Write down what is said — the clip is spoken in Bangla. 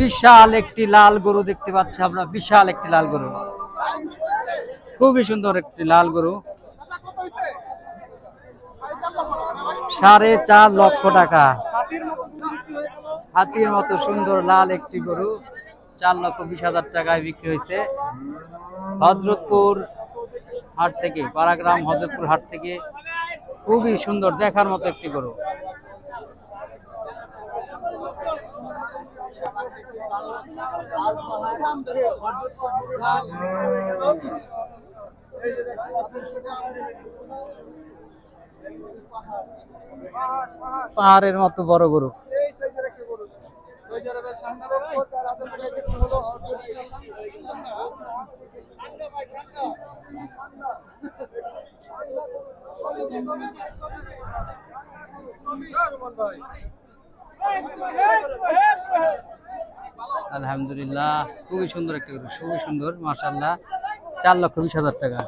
বিশাল একটি লাল গরু দেখতে পাচ্ছি আমরা, বিশাল একটি লাল গরু। খুবই সুন্দর একটি লাল গরু। সাড়ে চার লক্ষ টাকা। হাতির মতো সুন্দর লাল একটি গরু, চার লক্ষ বিশ হাজার টাকায় বিক্রি হয়েছে। হজরতপুর হাট থেকে, পাড়াগ্রাম হজরতপুর হাট থেকে খুবই সুন্দর, দেখার মতো একটি গরু। পাহাড়ের মতো বড় গরু আলহামদুলিল্লাহ খুবই সুন্দর একটা খুবই সুন্দর মার্শাল্লাহ চার লক্ষ বিশ হাজার টাকা।